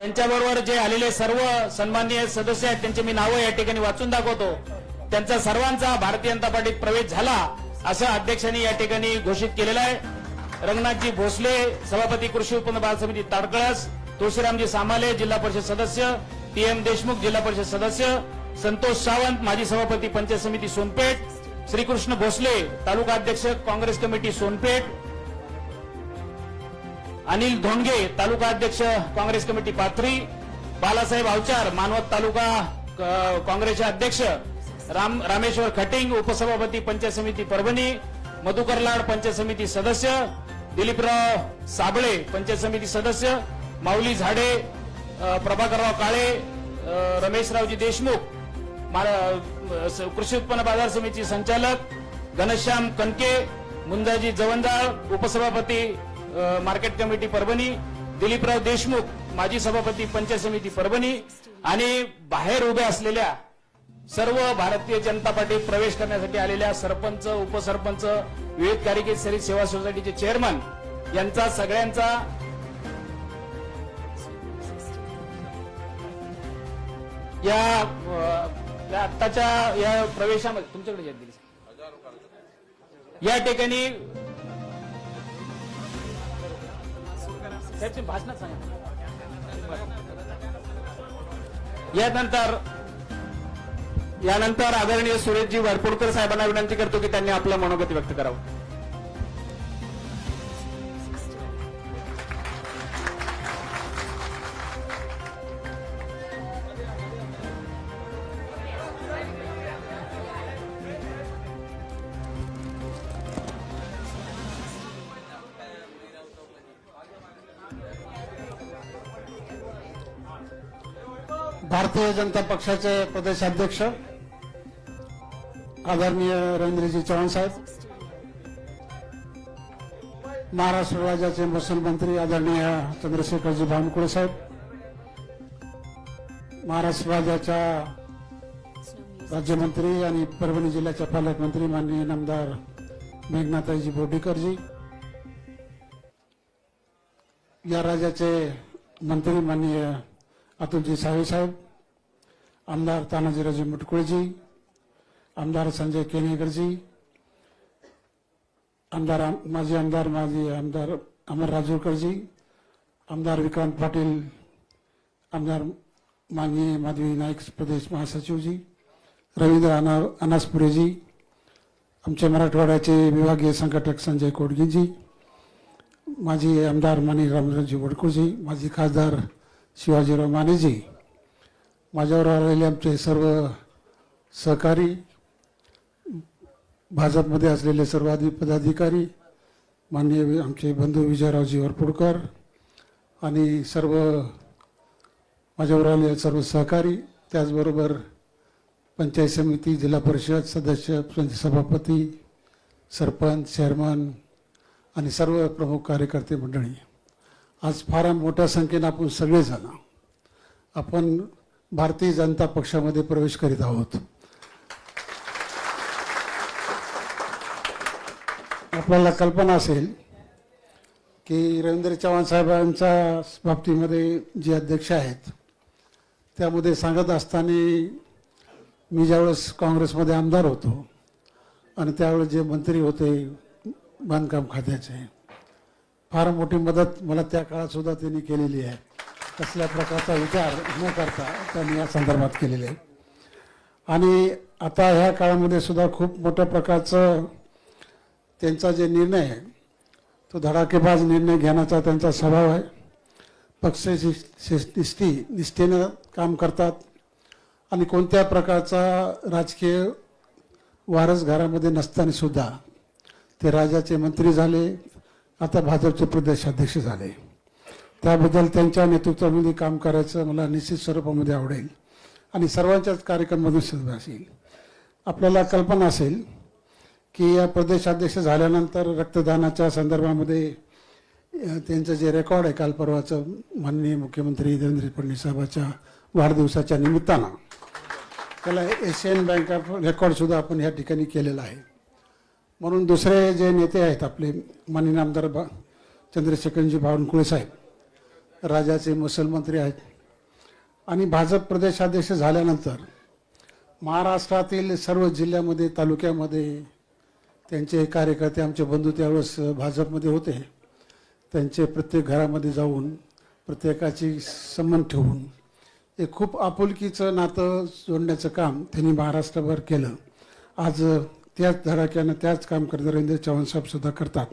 त्यांच्याबरोबर जे आलेले सर्व सन्माननीय सदस्य आहेत त्यांची मी नावं या ठिकाणी वाचून दाखवतो. त्यांचा सर्वांचा भारतीय जनता पार्टीत प्रवेश झाला असं अध्यक्षांनी या ठिकाणी घोषित केलेलं आहे. रंगनाथजी भोसले सभापती कृषी उत्पन्न बाजार समिती ताडकळस तुळशीरामजी सामाले जिल्हा परिषद सदस्य टी एम देशमुख जिल्हा परिषद सदस्य संतोष सावंत माजी सभापती पंचायत समिती सोनपेठ श्रीकृष्ण भोसले तालुका अध्यक्ष काँग्रेस कमिटी सोनपेठ अनिल धोंगे तालुका अध्यक्ष काँग्रेस कमिटी पाथरी बालासाहेब अवचार मानवत तालुका क- काँग्रेसचे अध्यक्ष राम रामेश्वर खटिंग उपसभापती पंचायत समिती परभणी मधुकर लाड पंचायत समिती सदस्य दिलीपराव साबळे पंचायत समिती सदस्य माऊली झाडे प्रभाकरराव काळे रमेशरावजी देशमुख स- कृषी उत्पन्न बाजार समिती संचालक घनश्याम कनके मुंजाजी जवंजाळ उपसभापती मार्केट कमिटी परभणी दिलीपराव देशमुख माजी सभापती पंचायत समिती परभणी आणि बाहेर उभ्या असलेल्या सर्व भारतीय जनता पार्टीत प्रवेश करण्यासाठी आलेल्या सरपंच उपसरपंच विविध कार्यकारी सेवा सोसायटीचे चेअरमन यांचा सगळ्यांचा या आत्ताच्या या प्रवेशामध्ये तुमच्याकडे दिली. या ठिकाणी साहेब, तुम्ही भाषणात सांगा. यानंतर यानंतर आदरणीय सुरेशजी वरपुडकर साहेबांना विनंती करतो की त्यांनी आपलं मनोगत व्यक्त करावं. भारतीय जनता पक्षाचे प्रदेशाध्यक्ष आदरणीय रवींद्रजी चव्हाण साहेब महाराष्ट्र राज्याचे महसूल मंत्री आदरणीय चंद्रशेखरजी भानकुळे साहेब महाराष्ट्र राज्याच्या राज्यमंत्री आणि परभणी जिल्ह्याच्या पालकमंत्री माननीय नामदार मेघनाथाईजी बोर्डीकरजी या राज्याचे मंत्री माननीय अतुलजी सावे साहेब आमदार तानाजीराजे मुटकुळेजी आमदार संजय केनेकरजी आमदार माजी आमदार माजी आमदार अमर राजूरकरजी आमदार विक्रांत पाटील आमदार माननीय माधवी नाईक प्रदेश महासचिवजी रवींद्र अना अनासपुरेजी आमचे मराठवाड्याचे विभागीय संघटक संजय कोडगेजी माजी आमदार मानी रामरावजी वडकुजी माजी खासदार शिवाजीराव मानेजी माझ्यावर आलेले आमचे सर्व सहकारी भाजपमध्ये असलेले सर्व पदाधिकारी माननीय आमचे बंधू विजयरावजी वरपुडकर आणि सर्व माझ्यावर आलेले सर्व सहकारी त्याचबरोबर पंचायत समिती जिल्हा परिषद सदस्य पंच सभापती सरपंच चेअरमन आणि सर्व प्रमुख कार्यकर्ते मंडळी. आज फार मोठ्या संख्येनं आपण सगळेजण आपण भारतीय जनता पक्षामध्ये प्रवेश करीत आहोत. आपल्याला कल्पना असेल की रवींद्र चव्हाण साहेबांच्या बाबतीमध्ये जे अध्यक्ष आहेत त्यामध्ये सांगत असताना मी ज्यावेळेस काँग्रेसमध्ये आमदार होतो आणि त्यावेळेस जे मंत्री होते बांधकाम खात्याचे फार मोठी मदत मला त्या काळात सुद्धा त्यांनी केलेली आहे. कसल्या प्रकारचा विचार न करता त्यांनी या संदर्भात केलेले आहे. आणि आता ह्या काळामध्ये सुद्धा खूप मोठ्या प्रकारचं त्यांचा जे निर्णय आहे तो धडाकेबाज निर्णय घेण्याचा त्यांचा स्वभाव आहे. पक्ष निष्ठी निष्ठेनं काम करतात आणि कोणत्या प्रकारचा राजकीय वारस घरामध्ये नसताना सुद्धा ते राज्याचे मंत्री झाले आता भाजपचे प्रदेशाध्यक्ष झाले. त्याबद्दल त्यांच्या नेतृत्वामध्ये काम करायचं मला निश्चित स्वरूपामध्ये आवडेल आणि सर्वांच्याच कार्यक्रमामध्ये सुद्धा असेल. आपल्याला कल्पना असेल की या प्रदेशाध्यक्ष झाल्यानंतर रक्तदानाच्या संदर्भामध्ये त्यांचं जे रेकॉर्ड आहे काल परवाचं माननीय मुख्यमंत्री देवेंद्र फडणवीस साहेबाच्या वाढदिवसाच्या निमित्तानं त्याला एशियन बँक ऑफ रेकॉर्डसुद्धा आपण या ठिकाणी केलेला आहे. म्हणून दुसरे जे नेते आहेत आपले माननीय आमदार बा चंद्रशेखरजी बावनकुळे साहेब राजाचे मुसलमंत्री आहेत. आणि भाजप प्रदेशाध्यक्ष झाल्यानंतर महाराष्ट्रातील सर्व जिल्ह्यामध्ये तालुक्यामध्ये त्यांचे कार्यकर्ते आमचे बंधू त्यावेळेस भाजपमध्ये होते. त्यांचे प्रत्येक घरामध्ये जाऊन प्रत्येकाची संबंध ठेवून एक खूप आपुलकीचं नातं जोडण्याचं काम त्यांनी महाराष्ट्रभर केलं. आज त्याच धडाक्यानं त्याच काम करत रवींद्र चव्हाण साहेबसुद्धा करतात.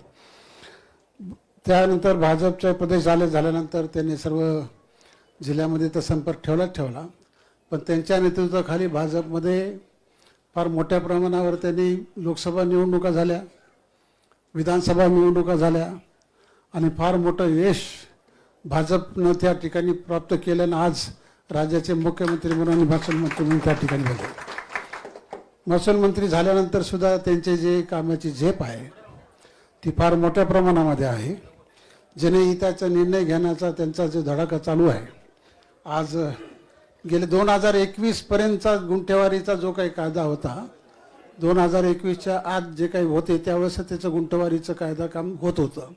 त्यानंतर भाजपचे प्रदेश झाले झाल्यानंतर त्यांनी सर्व जिल्ह्यामध्ये तर संपर्क ठेवलाच ठेवला. पण त्यांच्या नेतृत्वाखाली भाजपमध्ये फार मोठ्या प्रमाणावर त्यांनी लोकसभा निवडणुका झाल्या विधानसभा निवडणुका झाल्या आणि फार मोठं यश भाजपनं त्या ठिकाणी प्राप्त केल्यानं आज राज्याचे मुख्यमंत्री म्हणून आणि भाषण मंत्री म्हणून त्या ठिकाणी झाले. महसूल मंत्री झाल्यानंतर सुद्धा त्यांचे जे कामाची झेप आहे ती फार मोठ्या प्रमाणामध्ये आहे. जनहिताचा निर्णय घेण्याचा त्यांचा जो धडाका चालू आहे आज गेले दोन हजार एकवीसपर्यंतचा गुंठेवारीचा जो काही कायदा होता दोन हजार एकवीसच्या आत जे काही होते त्यावेळेस त्याचं गुंठेवारीचं कायदा काम होत होतं.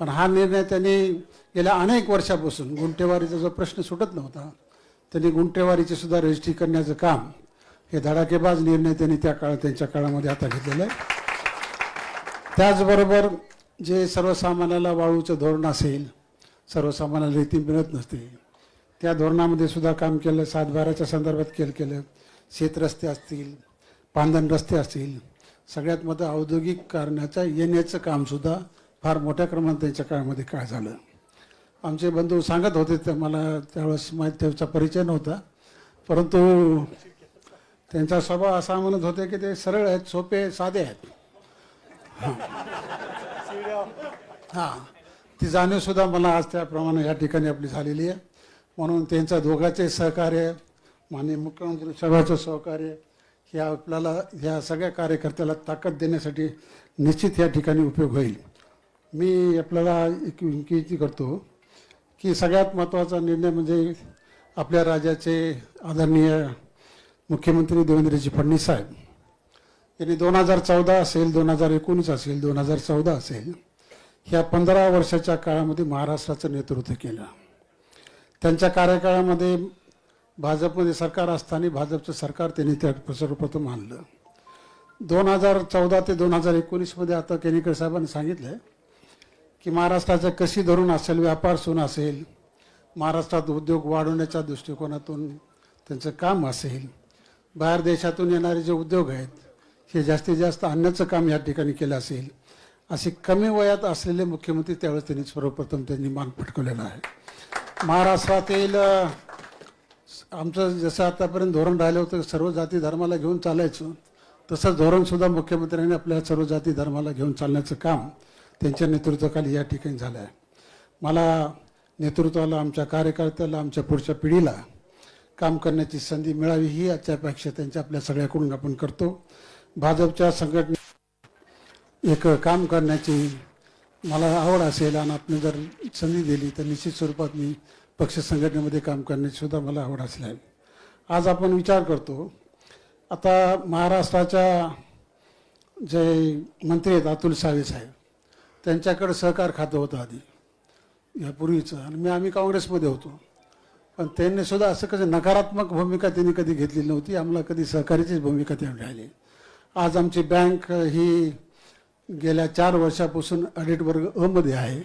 पण हा निर्णय त्यांनी गेल्या अनेक वर्षापासून गुंठेवारीचा जो प्रश्न सुटत नव्हता त्यांनी गुंठेवारीची सुद्धा रजिस्ट्री करण्याचं काम हे धडाकेबाज निर्णय त्यांनी त्या काळात त्यांच्या काळामध्ये आता घेतलेला आहे. त्याचबरोबर जे सर्वसामान्याला वाळूचं धोरण असेल सर्वसामान्याला रेती मिळत नसते त्या धोरणामध्ये सुद्धा काम केलं सातबाराच्या संदर्भात केलं केलं. शेतरस्ते असतील पांधन रस्ते असतील सगळ्यात मोठं औद्योगिक कारणाच्या येण्याचं कामसुद्धा फार मोठ्या क्रमाने त्यांच्या काळामध्ये काय झालं. आमचे बंधू सांगत होते तर मला त्यावेळेस माहीत त्याचा परिचय नव्हता. परंतु त्यांचा स्वभाव असा म्हणत होते की ते सरळ आहेत सोपे साधे आहेत. हां. ती जाणीवसुद्धा मला आज त्याप्रमाणे या ठिकाणी आपली झालेली आहे. म्हणून त्यांचा दोघांचे सहकार्य माननीय मुख्यमंत्री सर्वांचं सहकार्य हे आपल्याला ह्या सगळ्या कार्यकर्त्याला ताकद देण्यासाठी निश्चित या ठिकाणी उपयोग होईल. मी आपल्याला एक विनंती करतो की सगळ्यात महत्त्वाचा निर्णय म्हणजे आपल्या राज्याचे आदरणीय मुख्यमंत्री देवेंद्रजी फडणवीस साहेब. यांनी दोन हजार चौदा असेल दोन हजार एकोणीस असेल दोन हजार चौदा असेल ह्या पंधरा वर्षाच्या काळामध्ये महाराष्ट्राचं नेतृत्व केलं. त्यांच्या कार्यकाळामध्ये भाजपमध्ये सरकार असताना भाजपचं सरकार त्यांनी त्या सर्वप्रथम आणलं. दोन हजार चौदा ते दोन हजार एकोणीसमध्ये आता केनेकर साहेबांनी सांगितलं की महाराष्ट्राचं कशी धरून असेल व्यापार सोन असेल महाराष्ट्रात उद्योग वाढवण्याच्या दृष्टिकोनातून त्यांचं काम असेल बाहेर देशातून येणारे जे उद्योग आहेत हे जास्तीत जास्त आणण्याचं काम या ठिकाणी केलं असेल असे कमी वयात असलेले मुख्यमंत्री त्यावेळेस त्यांनी सर्वप्रथम त्यांनी मान पटकवलेला आहे. महाराष्ट्रातील आमचं जसं आतापर्यंत धोरण राहिलं होतं सर्व जाती धर्माला घेऊन चालायचं तसंच धोरणसुद्धा मुख्यमंत्र्यांनी आपल्या सर्व जाती धर्माला घेऊन चालण्याचं काम त्यांच्या नेतृत्वाखाली या ठिकाणी झालं आहे. मला नेतृत्वाला आमच्या कार्यकर्त्याला आमच्या पुढच्या पिढीला काम करण्याची संधी मिळावी ही आजच्या अपेक्षा त्यांच्या आपल्या सगळ्याकडून आपण करतो. भाजपच्या संघटने एक काम करण्याची मला आवड असेल आणि आपण जर संधी दिली तर निश्चित स्वरूपात मी पक्ष संघटनेमध्ये काम करण्याची सुद्धा मला आवड असल्या आज आपण विचार करतो. आता महाराष्ट्राच्या जे मंत्री आहेत अतुल सावे साहेब त्यांच्याकडे सहकार खातं होतं आधी यापूर्वीचं. आणि मी आम्ही काँग्रेसमध्ये होतो. पण त्यांनी सुद्धा असं कसं नकारात्मक भूमिका त्यांनी कधी घेतलेली नव्हती. आम्हाला कधी सहकार्याचीच भूमिका त्यांनी राहिली. आज आमची बँक ही गेल्या चार वर्षापासून ऑडिट वर्ग अमध्ये आहे.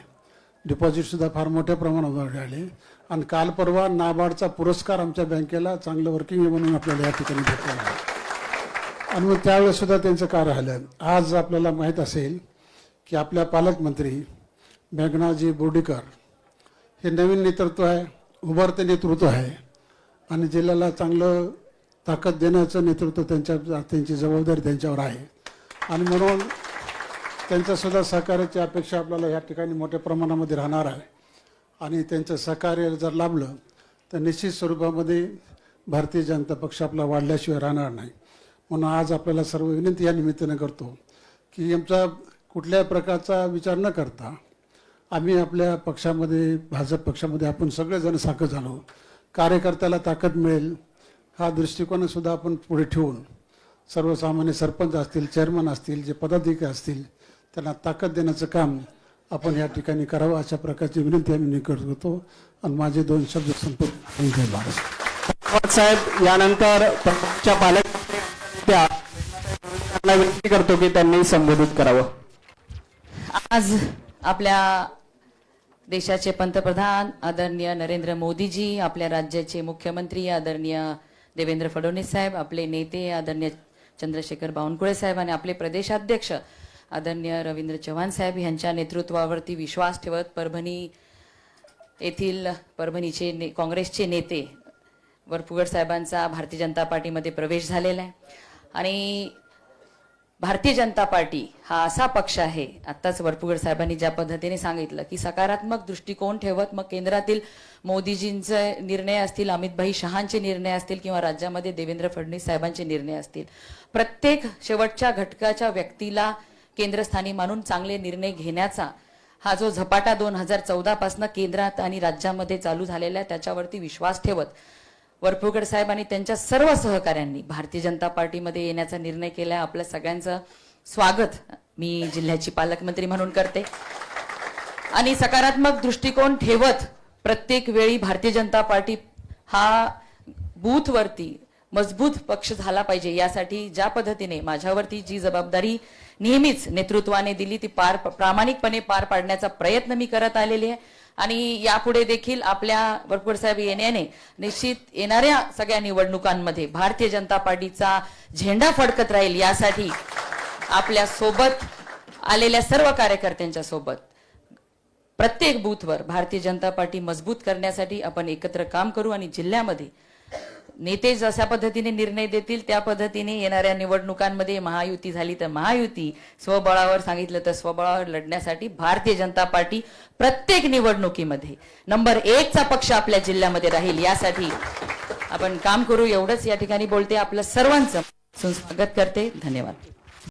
डिपॉझिटसुद्धा फार मोठ्या प्रमाणावर राहिले. आणि काल परवा नाबार्डचा पुरस्कार आमच्या बँकेला चांगलं वर्किंग म्हणून आपल्याला या ठिकाणी भेटला आहे. आणि मग त्यावेळेसुद्धा त्यांचं काय राहिलं? आज आपल्याला माहीत असेल की आपल्या पालकमंत्री मेघनाजी बोर्डीकर हे नवीन नेतृत्व आहे. उभारते नेतृत्व आहे. आणि जिल्ह्याला चांगलं ताकद देण्याचं नेतृत्व त्यांच्या त्यांची जबाबदारी त्यांच्यावर आहे. आणि म्हणून त्यांच्यासुद्धा सहकार्याची अपेक्षा आपल्याला या ठिकाणी मोठ्या प्रमाणामध्ये राहणार आहे. आणि त्यांचं सहकार्य जर लाभलं तर निश्चित स्वरूपामध्ये भारतीय जनता पक्ष आपला वाढल्याशिवाय राहणार नाही. म्हणून आज आपल्याला सर्व विनंती या निमित्तानं करतो की आमचा कुठल्याही प्रकारचा विचार न करता आम्ही आपल्या पक्षामध्ये भाजप पक्षामध्ये आपण सगळेजण साखर झालो. कार्यकर्त्याला ताकद मिळेल हा दृष्टिकोनसुद्धा आपण पुढे ठेवून सर्वसामान्य सरपंच असतील चेअरमन असतील जे पदाधिकारी असतील त्यांना ताकद देण्याचं काम आपण या ठिकाणी करावं अशा प्रकारची विनंती आम्ही करतो आणि माझे दोन शब्द संपूर्ण जय महाराष्ट्र धन्यवाद साहेब यानंतर पक्षाच्या पालक त्या त्यांना विनंती करतो की त्यांनी संबोधित करावं. आज आपल्या देशाचे पंतप्रधान आदरणीय नरेंद्र मोदीजी आपल्या राज्याचे मुख्यमंत्री आदरणीय देवेंद्र फडणवीस साहेब आपले नेते आदरणीय चंद्रशेखर बावनकुळे साहेब आणि आपले प्रदेशाध्यक्ष आदरणीय रवींद्र चव्हाण साहेब यांच्या नेतृत्वावरती विश्वास ठेवत परभणी येथील परभणीचे ने, काँग्रेसचे नेते वरपुगड साहेबांचा भारतीय जनता पार्टीमध्ये प्रवेश झालेला आहे. आणि भारतीय जनता पार्टी हा असा पक्ष आहे आत्ताच वरपुगड साहेबांनी ज्या पद्धतीने सांगितलं की सकारात्मक दृष्टिकोन ठेवत मग केंद्रातील मोदीजींचे निर्णय असतील अमितभाई शहांचे निर्णय असतील किंवा राज्यामध्ये देवेंद्र फडणवीस साहेबांचे निर्णय असतील प्रत्येक शेवटच्या घटकाच्या व्यक्तीला केंद्रस्थानी मानून चांगले निर्णय घेण्याचा हा जो झपाटा दोन हजार चौदा पासून केंद्रात आणि राज्यामध्ये चालू झालेला आहे त्याच्यावरती विश्वास ठेवत वरपुगड साहेब आणि त्यांच्या सर्व सहकाऱ्यांनी भारतीय जनता पार्टीमध्ये येण्याचा निर्णय केला. आपल्या सगळ्यांचं स्वागत मी जिल्ह्याची पालकमंत्री म्हणून करते. आणि सकारात्मक दृष्टिकोन ठेवत प्रत्येक वेळी भारतीय जनता पार्टी हा बूथवरती मजबूत पक्ष झाला पाहिजे. यासाठी ज्या पद्धतीने माझ्यावरती जी जबाबदारी नेहमीच नेतृत्वाने दिली ती पार प्रामाणिकपणे पार पाडण्याचा प्रयत्न मी करत आलेली आहे. आणि यापुढे देखील आपल्या भरपूर साहेब येण्याने निश्चित येणाऱ्या सगळ्या निवडणुकांमध्ये भारतीय जनता पार्टीचा झेंडा फडकत राहील यासाठी आपल्यासोबत आलेल्या सर्व कार्यकर्त्यांच्या सोबत प्रत्येक बूथवर भारतीय जनता पार्टी मजबूत करण्यासाठी आपण एकत्र काम करू आणि जिल्ह्यामध्ये नेते जशा पद्धतीने निर्णय देतील त्या पद्धतीने येणाऱ्या निवडणुकांमध्ये महायुती झाली तर महायुती. स्वबळावर सांगितलं तर स्वबळावर लढण्यासाठी भारतीय जनता पार्टी प्रत्येक निवडणुकीमध्ये नंबर एकचा पक्ष आपल्या जिल्ह्यामध्ये राहील. यासाठी आपण काम करू. एवढंच या ठिकाणी बोलते आपलं सर्वांचं. स्वागत करते. धन्यवाद.